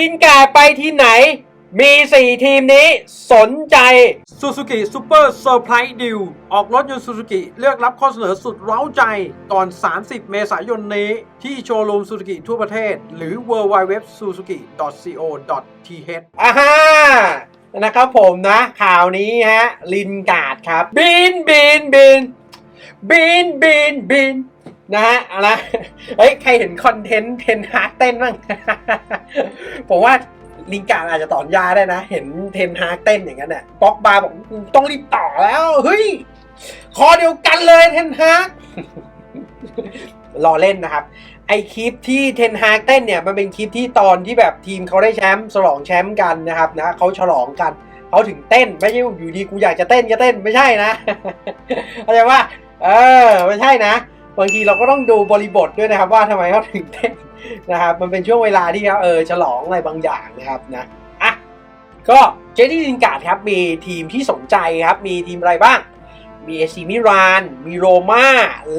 ลินการ์ดไปทีมไหน มี 4 ทีมนี้สนใจ Suzuki Super Surprise Deal ออกรถยนต์ Suzuki เลือกรับข้อเสนอสุดเร้าใจก่อน 30 เมษายนนี้ ที่โชว์รูม Suzuki ทั่วประเทศ หรือ w w w s u z u k i c o t h อ่าฮะนะครับผมนะข่าวนี้ฮะ ลินการ์ดครับ บินบินบินบินบินบิน นะฮะอะไรเฮ้ย ใครเห็นคอนเทนต์เทนฮาร์เต้นบ้าง ผมว่าลิงการอาจจะต่อนยาได้นะ เห็นเทนฮาร์เต้นอย่างนั้นน่ะป๊อกบาร์บอกต้องรีบต่อแล้ว เฮ้ย คอเดียวกันเลยเทนฮาร์รอเล่นนะครับ ไอคลิปที่เทนฮากเต้นเนี่ย มันเป็นคลิปที่ตอนที่แบบทีมเขาได้แชมป์ฉลองแชมป์กันนะครับนะเขาฉลองกันเขาถึงเต้น ไม่ใช่อยู่ดีกูอยากจะเต้นก็เต้นไม่ใช่นะเข้าใจว่า เออ ไม่ใช่นะ บางทีเราก็ต้องดูบริบทด้วยนะครับว่าทำไมเขาถึงเต้นนะครับ มันเป็นช่วงเวลาที่เขาเออฉลองอะไรบางอย่างนะครับนะอะก็เจนี่ลินการ์ดครับมีทีมที่สนใจครับ มีทีมอะไรบ้าง มีเอซิมิราน มีโรม่า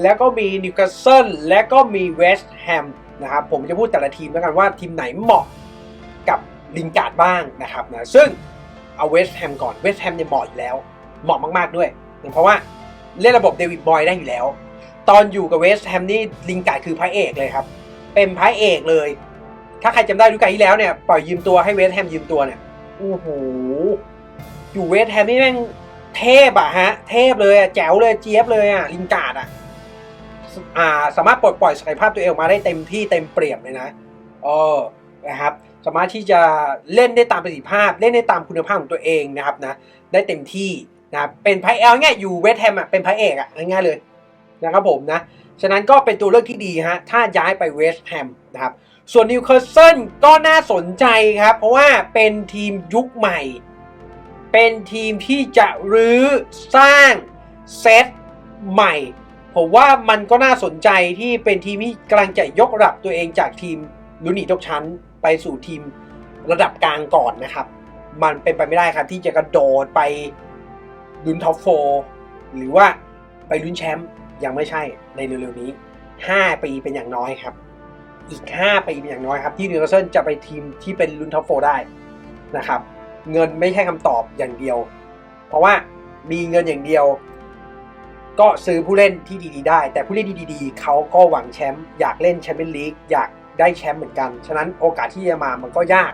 แล้วก็มีนิวคาสเซิลและก็มีเวสต์แฮมนะครับผมจะพูดแต่ละทีมแล้วกันว่าทีมไหนเหมาะกับลินการ์ดบ้างนะครับนะซึ่งเอาเวสต์แฮมก่อนเวสต์แฮมเนี่ยเหมาะอยู่แล้วเหมาะมากๆด้วย เพราะว่าเล่นระบบเดวิดบอยได้อยู่แล้ว ตอนอยู่กับเวสต์แฮมนี่ลินการ์ดคือพระเอกเลยครับ เป็นพระเอกเลย ถ้าใครจำได้ดูการที่แล้วเนี่ยปล่อยยืมตัวให้เวสต์แฮมยืมตัวเนี่ยโอ้โหอยู่เวสต์แฮมนี่แม่งเทพอะฮะ เทพเลยอะแจ๋วเลยเจี๊ยบเลยอะลินการ์ดอะอ่าสามารถปลดปล่อยศักยภาพตัวเองออกมาได้เต็มที่เต็มเปี่ยมเลยนะเออนะครับสามารถที่จะเล่นได้ตามประสิทธิภาพ เล่นได้ตามคุณภาพของตัวเองนะครับนะได้เต็มที่นะครับเป็นพระเอกง่ายอยู่เวสต์แฮมอะเป็นพระเอกอะง่ายๆเลย นะครับผมนะ ฉะนั้นก็เป็นตัวเลือกที่ดีฮะ ถ้าย้ายไปเวสต์แฮมนะครับ ส่วนนิวคาสเซิลก็น่าสนใจครับ เพราะว่าเป็นทีมยุคใหม่ เป็นทีมที่จะรื้อสร้างเซตใหม่ ผมว่ามันก็น่าสนใจที่เป็นทีมที่กำลังจะยกระดับตัวเองจากทีมลุนหนีตกชั้นไปสู่ทีมระดับกลางก่อนนะครับ มันเป็นไปไม่ได้ครับที่จะกระโดดไปลุ้นท็อปโฟหรือว่าไปลุ้นแชมป์ ยังไม่ใช่ในเร็วๆนี้ 5 ปีเป็นอย่างน้อยครับ อีก 5 ปีเป็นอย่างน้อยครับ ที่นิวคาสเซิลจะไปทีมที่เป็นลุ้นท็อปโฟได้นะครับ เงินไม่ใช่คำตอบอย่างเดียว เพราะว่ามีเงินอย่างเดียว ก็ซื้อผู้เล่นที่ดีๆได้ แต่ผู้เล่นที่ดีๆเขาก็หวังแชมป์อยากเล่นแชมเปี้ยนลีกอยากได้แชมป์เหมือนกัน ฉะนั้นโอกาสที่จะมามันก็ยาก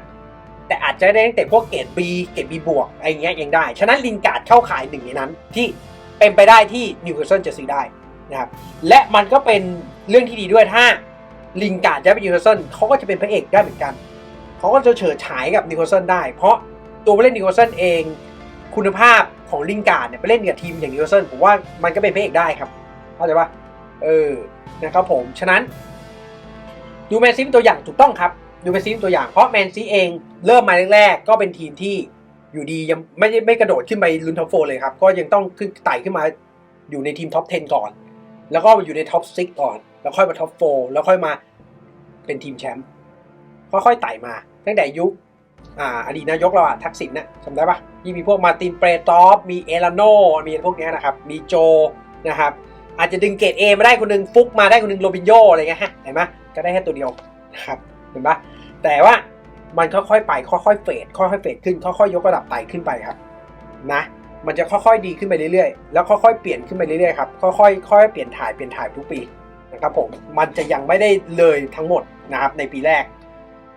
แต่อาจจะได้ตั้งแต่พวกเกรด B เกรด B บวกอะไรเงี้ยยังได้ ฉะนั้นลินการ์ดเข้าขายหนึ่งในนั้นที่เป็นไปได้ที่นิวคาสเซิลจะซื้อได้ นะครับและมันก็เป็นเรื่องที่ดีด้วยถ้าลินการ์ดจะไปนิวคาสเซิลเขาก็จะเป็นพระเอกได้เหมือนกันเขาก็จะเฉิดฉายกับนิวคาสเซิลได้ เพราะตัวผู้เล่นนิวคาสเซิลเองคุณภาพของลินการ์ดเนี่ยไปเล่นกับทีมอย่างนิวคาสเซิลผมว่ามันก็เป็นพระเอกได้ครับเข้าใจปะเออนะครับผมฉะนั้นดูแมนซีเป็นตัวอย่างถูกต้องครับดูแมนซีเป็นตัวอย่างเพราะแมนซีเองเริ่มมาแรกๆก็เป็นทีมที่อยู่ดียังไม่ได้ไม่กระโดดขึ้นไปลุ้นท็อปโฟเลยครับก็ยังต้องขึ้นไต่ขึ้นมาอยู่ในทีมท็อป 10 ก่อน แล้วก็อยู่ในท็อป6ก่อน แล้วค่อยมาท็อป4แล้วค่อยมาเป็นทีมแชมป์ค่อยๆไต่มา ตั้งแต่ยุคอ่าอดีตนายกเราอะทักษิณน่ะจำได้ปะที่มีพวกมาตินเปรตอฟมีเอลาโนมีพวกเนี้ยนะครับมีโจนะครับอาจจะดึงเกรดเอมาได้คนหนึงฟุกมาได้คนหนึงโรบินโยอะไรเงี้ยฮะเห็นไหมก็ได้แค่ตัวเดียวนะครับเห็นปะแต่ว่ามันค่อยๆไปค่อยๆเฟดค่อยๆเฟดขึ้นค่อยๆยกระดับไต่ขึ้นไปครับนะ มันจะค่อยๆดีขึ้นไปเรื่อยๆ แล้วค่อยๆเปลี่ยนขึ้นไปเรื่อยๆครับ ค่อยๆค่อยๆเปลี่ยนถ่ายเปลี่ยนถ่ายทุกปีนะครับผม มันจะยังไม่ได้เลยทั้งหมดนะครับในปีแรก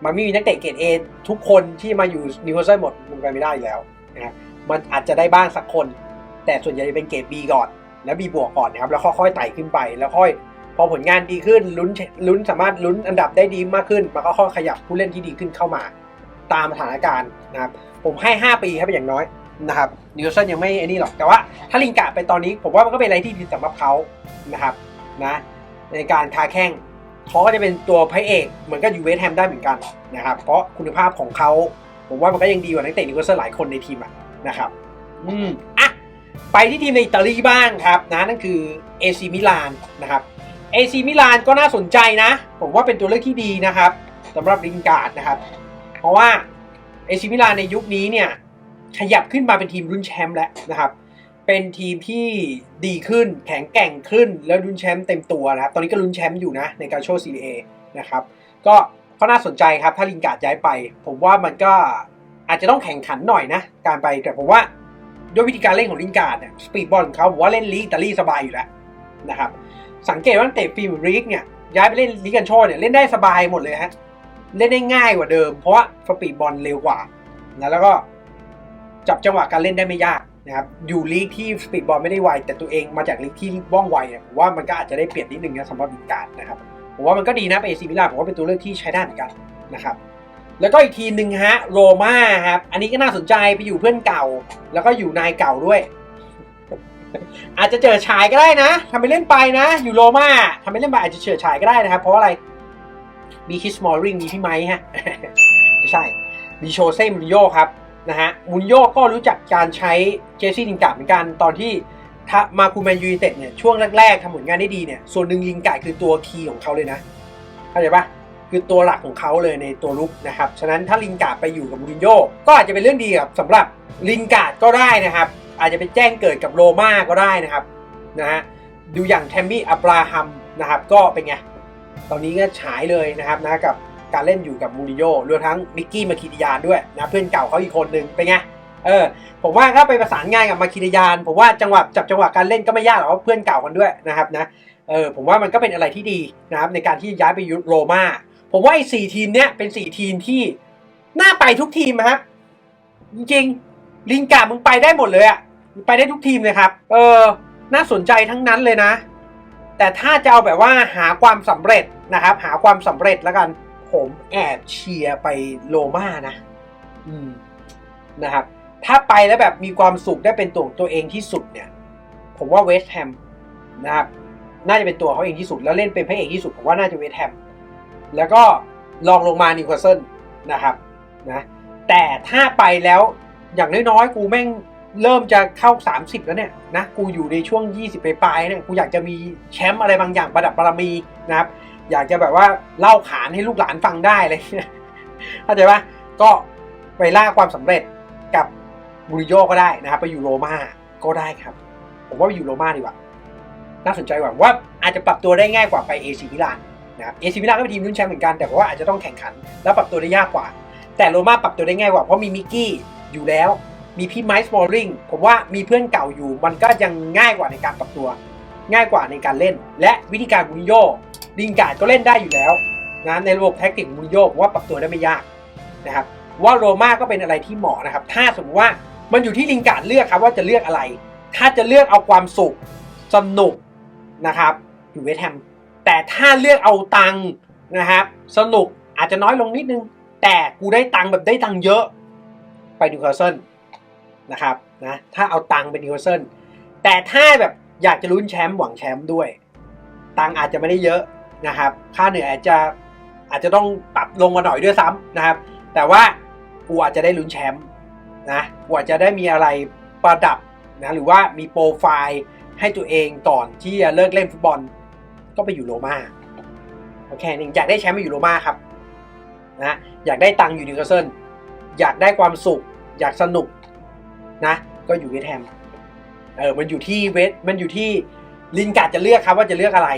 มันไม่มีนักเตะเกรดเอทุกคนที่มาอยู่นิวคาสเซิลหมดมันไปไม่ได้แล้วนะครับ มันอาจจะได้บ้างสักคน แต่ส่วนใหญ่จะเป็นเกรด B ก่อน แล้ว B บวกก่อนนะครับ แล้วค่อยๆไต่ขึ้นไป แล้วค่อยพอผลงานดีขึ้นลุ้นลุ้นสามารถลุ้นอันดับได้ดีมากขึ้น มันก็ค่อยขยับผู้เล่นที่ดีขึ้นเข้ามา ตามสถานการณ์นะครับ ผมให้ 5 ปีครับเป็นอย่างน้อย นะครับนิวคาสเซิลยังไม่ไอ้นี่หรอกแต่ว่าถ้าลิงกาไปตอนนี้ผมว่ามันก็เป็นอะไรที่ดีสำหรับเขานะครับนะในการค้าแข่งเขาก็จะเป็นตัวพระเอกเหมือนกับยูเวสแฮมได้เหมือนกันนะครับเพราะคุณภาพของเขาผมว่ามันก็ยังดีกว่านักเตะนิวคาสเซิลหลายคนในทีมอะนะครับอืมอะไปที่ทีมในอิตาลีบ้างครับนะนั่นคือเอซีมิลานนะครับเอซีมิลานก็น่าสนใจนะ ผมว่าเป็นตัวเลือกที่ดีนะครับสำหรับลิงการ์ดนะครับ เพราะว่าเอซีมิลานในยุคนี้เนี่ย ขยับขึ้นมาเป็นทีมรุ่นแชมป์แล้วนะครับ เป็นทีมที่ดีขึ้นแข็งแกร่งขึ้นแล้วลุ้นแชมป์เต็มตัวนะครับ ตอนนี้ก็ลุ้นแชมป์อยู่นะในการโชว์ซีเอนะครับ ก็ก็น่าสนใจครับถ้าลินการ์ดย้ายไป ผมว่ามันก็อาจจะต้องแข่งขันหน่อยนะ การไปแต่ผมว่าด้วยวิธีการเล่นของลินการ์ดเนี่ยสปีดบอลของเขาผมว่าเล่นลีกอิตาลีสบายอยู่แล้วนะครับสังเกตว่าเตะฟิล์มลีกเนี่ยย้ายไปเล่นลีกกันโชเนี่ยเล่นได้สบายหมดเลยฮะเล่นได้ง่ายกว่าเดิม เพราะว่าสปีดบอลเร็วกว่านะแล้วก็ จับจังหวะการเล่นได้ไม่ยากนะครับอยู่ลีกที่สปีดบอลไม่ได้ไว แต่ตัวเองมาจากลีกที่ว่องไวเนี่ยผมว่ามันก็อาจจะได้เปรียบนิดนึงนะสำหรับลิการ์ดนะครับผมว่ามันก็ดีนะไปเอซีมิลานผมว่าเป็นตัวเลือกที่ใช้ได้เหมือนกันนะครับแล้วก็อีกทีมหนึ่งฮะโรม่าครับอันนี้ก็น่าสนใจไปอยู่เพื่อนเก่า แล้วก็อยู่นายเก่าด้วย อาจจะเจอชายก็ได้นะทำไปเล่นไปนะ อยู่โรม่าทำไปเล่นไปอาจจะเจอชายก็ได้นะครับ เพราะอะไรมีคิสมอริงมีพี่ไม้ฮะไม่ใช่มีโชเซ่มูริโญ่ครับ นะฮะมูนโญ่ก็รู้จักการใช้เจสซี่ลินการ์ดเหมือนกันตอนที่ถ้ามาคูแมนยูไนเต็ดเนี่ยช่วงแรกๆทำผลงานได้ดีเนี่ยส่วนหนึ่งลิงการ์ดคือตัวคีย์ของเขาเลยนะเข้าใจปะคือตัวหลักของเขาเลยในตัวลุกนะครับฉะนั้นถ้าลิงการ์ดไปอยู่กับมูรินโญ่ก็อาจจะเป็นเรื่องดีกับสำหรับลิงการ์ดก็ได้นะครับ อาจจะไปแจ้งเกิดกับโรม่าก็ได้นะครับนะฮะดูอย่างแทมมี่อับราฮัมนะครับก็เป็นไงตอนนี้ก็ฉายเลยนะครับนะกับ การเล่นอยู่กับมูริโญ่รวมทั้งมิกกี้มาคิดิยานด้วยนะเพื่อนเก่าเขาอีกคนหนึ่งเป็นไงเออผมว่าถ้าไปประสานงานกับมาคิริยาน ผมว่าจังหวะจับจังหวะการเล่นก็ไม่ยากหรอกเพราะเพื่อนเก่ากันด้วยนะครับนะเออผมว่ามันก็เป็นอะไรที่ดีนะครับในการที่ย้ายไปยุโรมาผมว่าไอ้สี่ทีมเนี้ยเป็นสี่ทีมที่น่าไปทุกทีมครับจริงๆลิงการมึงไปได้หมดเลยอะไปได้ทุกทีมเลยครับ เออ น่าสนใจทั้งนั้นเลยนะ แต่ถ้าจะเอาแบบว่าหาความสำเร็จนะครับ หาความสำเร็จแล้วกัน ผมแอบเชียร์ไปโรม่านะ อืมนะครับ ถ้าไปแล้วแบบมีความสุขได้เป็นตัวตัวเองที่สุดเนี่ย ผมว่าเวสต์แฮมนะครับน่าจะเป็นตัวเขาเองที่สุด แล้วเล่นเป็นพระเอกที่สุดผมว่าน่าจะเวสต์แฮมแล้วก็ลองลงมานิวคาสเซิลนะครับนะแต่ถ้าไปแล้วอย่างน้อยๆ กูแม่งเริ่มจะเข้า 30 แล้วเนี่ยนะกูอยู่ในช่วง 20 ปลายๆเนี่ยกูอยากจะมีแชมป์อะไรบางอย่างประดับบารมีนะครับ อยากจะแบบว่าเล่าขานให้ลูกหลานฟังได้เลยเข้าใจปะก็ไปล่าความสำเร็จกับมูริโญ่ก็ได้นะครับ ไปอยู่โรม่าก็ได้ครับ ผมว่าไปอยู่โรม่าดีกว่า น่าสนใจกว่าว่าอาจจะปรับตัวได้ง่ายกว่าไปเอซิมิลานนะครับเอซิมิลานก็เป็นทีมรุ่นแชมป์เหมือนกันแต่ว่าอาจจะต้องแข่งขัน แล้วปรับตัวได้ยากกว่า แต่โรม่าปรับตัวได้ง่ายกว่าเพราะมีมิกกี้อยู่แล้วมีพี่ไมค์สมอลริงผมว่ามีเพื่อนเก่าอยู่ มันก็ยังง่ายกว่าในการปรับตัว ง่ายกว่าในการเล่น และวิธีการมูริโญ่ ลิงการ์ดก็เล่นได้อยู่แล้วนะในระบบแท็กติกมูริโญ่ผมว่าปรับตัวได้ไม่ยากนะครับว่าโรม่าก็เป็นอะไรที่เหมาะนะครับ ถ้าสมมติว่ามันอยู่ที่ลิงการ์ดเลือกครับว่าจะเลือกอะไร ถ้าจะเลือกเอาความสุขสนุกนะครับอยู่เวสแฮมแต่ถ้าเลือกเอาตังนะครับ สนุกอาจจะน้อยลงนิดนึง แต่กูได้ตังแบบได้ตังเยอะไปนิวคาสเซิลนะครับนะถ้าเอาตังค์ไปนิวคาสเซิลแต่ถ้าแบบอยากจะลุ้นแชมป์หวังแชมป์ด้วย ตังอาจจะไม่ได้เยอะ นะครับ ค่าเหนื่อยอาจจะอาจจะต้องปรับลงมาหน่อยด้วยซ้ำนะครับ แต่ว่ากูอาจจะได้ลุ้นแชมป์นะกูอาจจะได้มีอะไรประดับนะหรือว่ามีโปรไฟล์ให้ตัวเองก่อนที่จะเลิกเล่นฟุตบอล ก็ไปอยู่โรมาโอเคหนึ่งอยากได้แชมป์ไปอยู่โรมาครับนะอยากได้ตังค์อยู่นิวคาสเซิลอยากได้ความสุข อยากสนุกนะ ก็อยู่เวสแฮมเออมันอยู่ที่เวสมันอยู่ที่ลินการ์ดจะเลือกครับว่าจะเลือกอะไร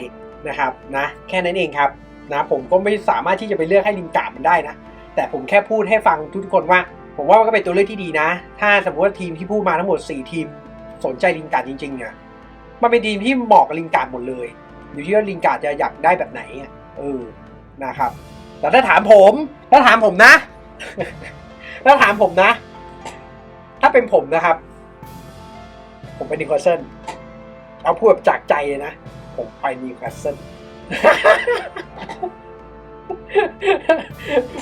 นะครับนะแค่นั้นเองครับนะผมก็ไม่สามารถที่จะไปเลือกให้ลินการมันได้นะ แต่ผมแค่พูดให้ฟังทุกคนว่า ผมว่ามันก็เป็นตัวเลือกที่ดีนะ ถ้าสมมติว่าทีมที่พูดมาทั้งหมด 4 ทีม สนใจลิงการจริงๆเนี่ยมันเป็นทีมที่เหมาะกับลิงการหมดเลยอยู่ที่ว่าลิงการจะอยากได้แบบไหนเออนะครับ แต่ถ้าถามผมถ้าถามผมนะ ถ้าถามผมนะ ถ้าเป็นผมนะครับ ผมไปนิวคาสเซิลเอาพูดแบบจากใจเลยนะ ผมไปนิวคาสเซิล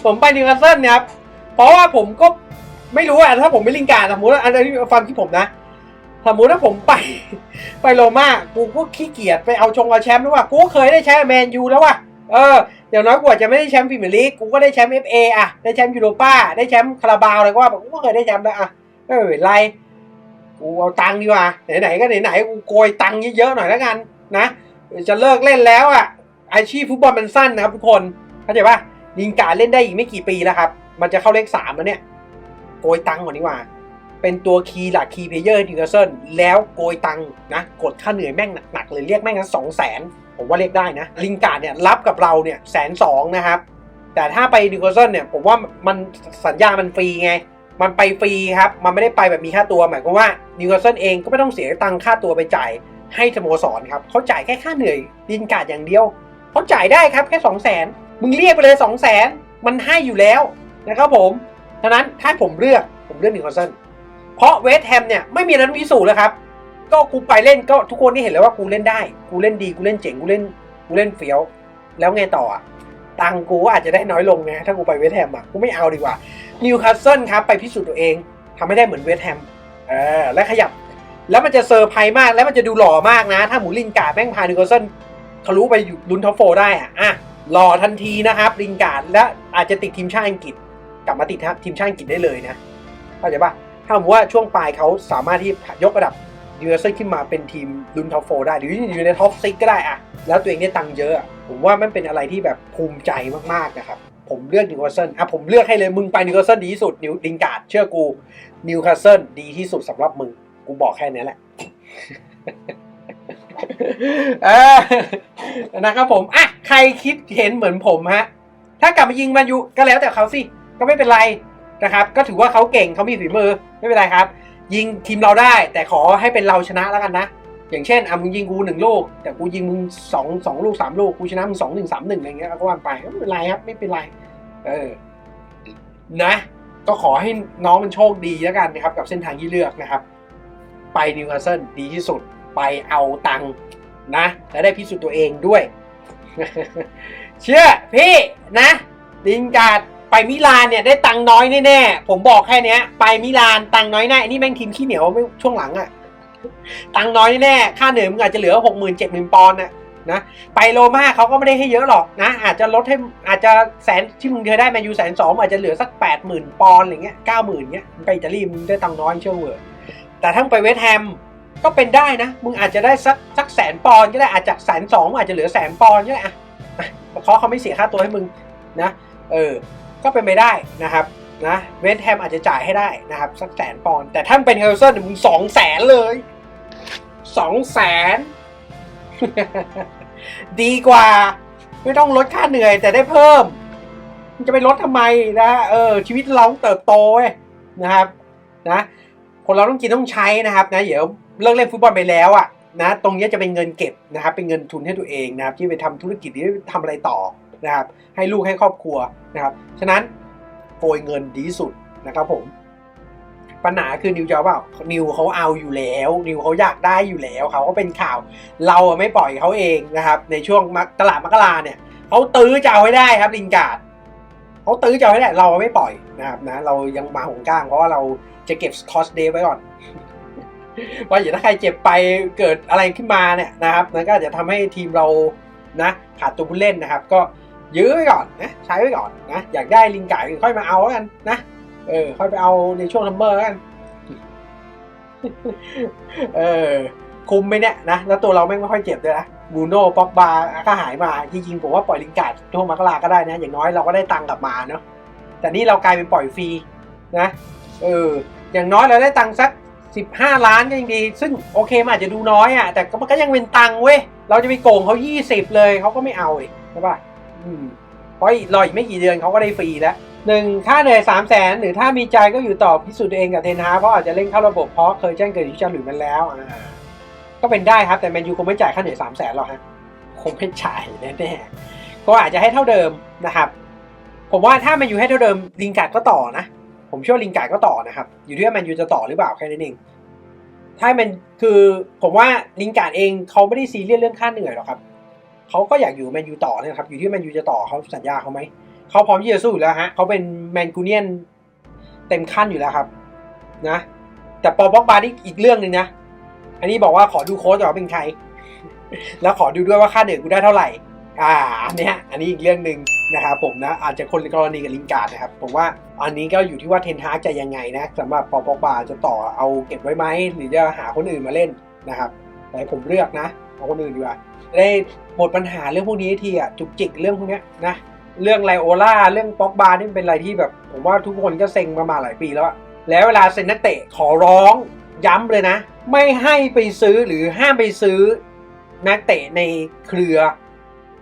ผมไปนิวคาสเซิลเนี่ยครับ เพราะว่าผมก็ไม่รู้อะถ้าผมไม่ลิงการสมมติว่าอันนี้ฟังที่ผมนะ สมมติถ้าผมไป ไปโรม่ากูก็ขี้เกียจไปเอาชงเอาแชมป์แล้วว่ะกูก็เคยได้แชมป์แมนยูแล้วว่ะเอออย่างน้อยกูอาจจะไม่ได้แชมป์พรีเมียร์ลีกกูก็ได้แชมป์เอฟเออะได้แชมป์ยูโรป้าได้แชมป์คาราบาวอะไรก็ว่ากูก็เคยได้แชมป์แล้วอะไม่เป็นไรกูเอาตังค์ดีกว่าไหนๆก็ไหนๆกูโกยตังค์เยอะๆหน่อยแล้วกันนะ จะเลิกเล่นแล้วอะอาชีพฟุตบอลมันสั้นนะครับทุกคนเข้าใจป่ะลิงการเล่นได้อีกไม่กี่ปีแล้วครับ มันจะเข้าเลขสามแล้วเนี่ยโกยตังก่อนดีกว่า เป็นตัวคีย์หลักคีย์เพลเยอร์ดิวเซนแล้วโกยตังนะกดค่าเหนื่อยแม่งหนักๆเลยเรียกแม่งกันสองแสนผมว่าเรียกได้นะ ลิงการเนี่ยรับกับเราเนี่ยแสนสองนะครับ แต่ถ้าไปนิวเซิลเนี่ยผมว่ามันสัญญามันฟรีไง มันไปฟรีครับ มันไม่ได้ไปแบบมีค่าตัวหมายความว่านิวเซิลเองก็ไม่ต้องเสียตังค่าตัวไปจ่าย ให้สโมสรครับเขาจ่ายแค่ค่าเหนื่อยดินการ์ดอย่างเดียวเขาจ่ายได้ครับแค่สองแสนมึงเรียกไปเลยสองแสนมันให้อยู่แล้วนะครับผมฉะนั้นถ้าผมเลือกผมเลือกนิวคาสเซิลเพราะเวสแฮมเนี่ยไม่มีนั้นพิสูจน์แล้วครับ ก็กูไปเล่นก็ทุกคนที่เห็นแล้วว่ากูเล่นได้ กูเล่นดีกูเล่นเจ๋งกูเล่นกูเล่นเฟี้ยว แล้วไงต่ออะตังกูอาจจะได้น้อยลงนะถ้ากูไปเวสแฮมอะกูไม่เอาดีกว่านิวคาสเซิลครับไปพิสูจน์ตัวเองทำให้ได้เหมือนเวสแฮมเออและขยับ แล้วมันจะเซอร์ไพรส์มากแล้วมันจะดูหล่อมากนะ ถ้าหมูลินการ์ดแม่งพานิวคาสเซิลทะลุไปอยู่ลุ้นท็อปโฟได้อะอะหล่อทันทีนะครับลินการ์ดและอาจจะติดทีมชาติอังกฤษ กลับมาติดทีมชาติอังกฤษได้เลยนะเข้าใจปะถ้าสมว่าช่วงปลายเขาสามารถที่ยกระดับยูเอสขึ้นมาเป็นทีมลุ้นท็อปโฟได้หรืออยู่ในท็อปซิกก็ได้อะแล้วตัวเองได้ตังค์เยอะ ผมว่ามันเป็นอะไรที่แบบภูมิใจมากๆนะครับผมเลือกนิวคาสเซิลอะผมเลือกให้เลยมึงไปนิวคาสเซิลดีที่สุดนิวลิงการ์ดเชื่อกูนิวคาสเซิลดีที่สุดสำหรับมึง กูบอกแค่นี้แหละนะครับผมอะใครคิดเห็นเหมือนผมฮะ ถ้ากลับมายิงมันยูก็แล้วแต่เขาสิ ก็ไม่เป็นไรนะครับ ก็ถือว่าเขาเก่งเขามีฝีมือไม่เป็นไรครับ ยิงทีมเราได้ แต่ขอให้เป็นเราชนะแล้วกันนะ อย่างเช่นอะมึงยิงกูหนึ่งลูก แต่กูยิงมึงสองสองลูกสามลูกกูชนะมึงสองหนึ่งสามหนึ่งอะไรเงี้ยก็ว่าไปก็ไม่เป็นไรครับ ไม่เป็นไร เออ นะ ก็ขอให้น้องมันโชคดีแล้วกันนะครับ กับเส้นทางที่เลือกนะครับ ไปนิวคาสเซิลดีที่สุดไปเอาตังค์นะ และได้พิสูจน์ตัวเองด้วย เชื่อพี่นะลินการ์ดไปมิลานเนี่ยได้ตังค์น้อยแน่ๆ ผมบอกแค่เนี้ย ไปมิลานตังค์น้อยแน่อันนี่แม่งทีมขี้เหนียวช่วงหลังอะตังค์น้อยแน่ค่าเหนื่อยมึงอาจจะเหลือหกหมื่นเจ็ดหมื่นปอนด์นะนะไปโรม่าเขาก็ไม่ได้ให้เยอะหรอกนะ อาจจะลดให้อาจจะแสนที่มึงเคยได้แมนยูแสนสองอาจจะเหลือสักแปดหมื่นปอนด์อะไรเงี้ยเก้าหมื่นเงี้ยไปอิตาลีมึงได้ตังค์น้อยเชื่อเวอร์ แต่ถ้าไปเวสแฮมก็เป็นได้นะ มึงอาจจะได้สักสักแสนปอนก็ได้อาจจะแสนสองอาจจะเหลือแสนปอนก็ได้อะเขาเขาไม่เสียค่าตัวให้มึงนะเออก็เป็นไปได้นะครับนะเวสแฮมอาจจะจ่ายให้ได้นะครับสักแสนปอนแต่ถ้ามันเป็นเฮลเซนมึงสองแสนเลยสองแสนดีกว่า ไม่ต้องลดค่าเหนื่อยแต่ได้เพิ่ม มันจะไปลดทำไมนะเออชีวิตเราเติบโตเว้ยนะครับนะ คนเราต้องกินต้องใช้นะครับนะเดี๋ยวเลิกเล่นฟุตบอลไปแล้วอะนะตรงนี้จะเป็นเงินเก็บนะครับเป็นเงินทุนให้ตัวเองนะครับที่ไปทำธุรกิจหรือทำอะไรต่อนะครับให้ลูกให้ครอบครัวนะครับฉะนั้นโกยเงินดีสุดนะครับผมปัญหาคือนิวจะว่านิวเขาเอาอยู่แล้ว นิวเขาอยากได้อยู่แล้วเขาก็เป็นข่าว เราไม่ปล่อยเขาเองนะครับในช่วงตลาดมกราเนี่ยเขาตื้อจะเอาให้ได้ครับลินการ์ดเขาตื้อจะเอาให้ได้เราไม่ปล่อยนะครับนะเรายังมาหงก้างเพราะว่าเรา จะเก็บคอสเดย์ไว้ก่อนว่าอย่าถ้าใครเจ็บไปเกิดอะไรขึ้นมาเนี่ยนะครับนั่นก็จะทำให้ทีมเรานะขาดตัวผู้เล่นนะครับ ก็ยื้อไว้ก่อนนะใช้ไว้ก่อนนะอยากได้ลิงไการ์ดค่อยมาเอาแล้วกันนะเออค่อยไปเอาในช่วงซัมเมอร์แล้วกันเออคุมไหมเนี่ยนะแล้วตัวเราแม่ไม่ค่อยเจ็บเลยนะบูโน่ป็อกบาก็หายมาจริงๆผมว่าปล่อยลิงการ์ดช่วงมกราก็ได้นะ อย่างน้อยเราก็ได้ตังค์กลับมาเนาะแต่นี่เรากลายเป็นปล่อยฟรีนะ เออ อย่างน้อยเราได้ตังค์สักสิบห้าล้านก็ยังดี ซึ่งโอเคมันอาจจะดูน้อยอะแต่ก็มันก็ยังเป็นตังค์เว้ย เราจะไปโกงเขายี่สิบเลยเขาก็ไม่เอาเลยใช่ป่ะเพราะรออีกไม่กี่เดือนเขาก็ได้ฟรีแล้วหนึ่งค่าเหนื่อยสามแสนหรือถ้ามีใจก็อยู่ต่อพิสูจน์ตัวเองกับเทนฮาเพราะอาจจะเล่นเข้าระบบเพราะเคยแจ้งเกิดที่เจ้าหลุยมันแล้วอ่าก็เป็นได้ครับแต่แมนยูคงไม่จ่ายค่าเหนื่อยสามแสนหรอกฮะคงไม่จ่ายแน่ๆก็อาจจะให้เท่าเดิมนะครับ ผมว่าถ้าแมนยูให้เท่าเดิมลิงการ์ดก็ต่อนะ ผมเชื่อลิงการ์ดก็ต่อนะครับ อยู่ที่ว่าแมนยูจะต่อหรือเปล่าแค่นั้นเอง ถ้ามันคือผมว่าลิงการ์ดเองเขาไม่ได้ซีเรียสเรื่องค่าเหนื่อยหรอกครับเขาก็อยากอยู่แมนยูต่อนะครับ อยู่ที่แมนยูจะต่อเขาสัญญาเขาไหมเขาพร้อมที่จะสู้อยู่แล้วฮะเขาเป็นแมนกูเนียนเต็มขั้นอยู่แล้วครับนะแต่ปอบ็อกบาร์นี่อีกเรื่องหนึ่งนะ อันนี้บอกว่าขอดูโค้ชก่อนว่าเป็นใคร แล้วขอดูด้วยว่าค่าเหนื่อยกูได้เท่าไหร่ อ่าอันเนี้ยอันนี้อีกเรื่องหนึ่งนะครับผมนะอาจจะคนกรณีกับลิงการ์ดนะครับผมว่าอันนี้ก็อยู่ที่ว่าเทนฮากจะยังไงนะสำหรับปอบ็อกบาจะต่อเอาเก็บไว้ไหมหรือจะหาคนอื่นมาเล่นนะครับแต่ผมเลือกนะเอาคนอื่นดีกว่าได้หมดปัญหาเรื่องพวกนี้ทีอะจุกจิกเรื่องพวกเนี้ยนะเรื่องไลโอล่าเรื่องป็อกบานี่เป็นอะไรที่แบบ ผมว่าทุกคนก็เซ็งมามาหลายปีแล้วอะแล้วเวลาเซ็นนักเตะขอร้องย้ำเลยนะ ไม่ให้ไปซื้อหรือห้ามไปซื้อนักเตะในเครือ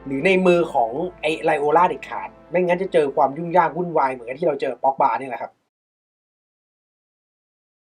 หรือในมือของไอไลโอลาเด็ดขาด ไม่งั้นจะเจอความยุ่งยากวุ่นวายเหมือนที่เราเจอป็อกบาเนี่ยแหละครับ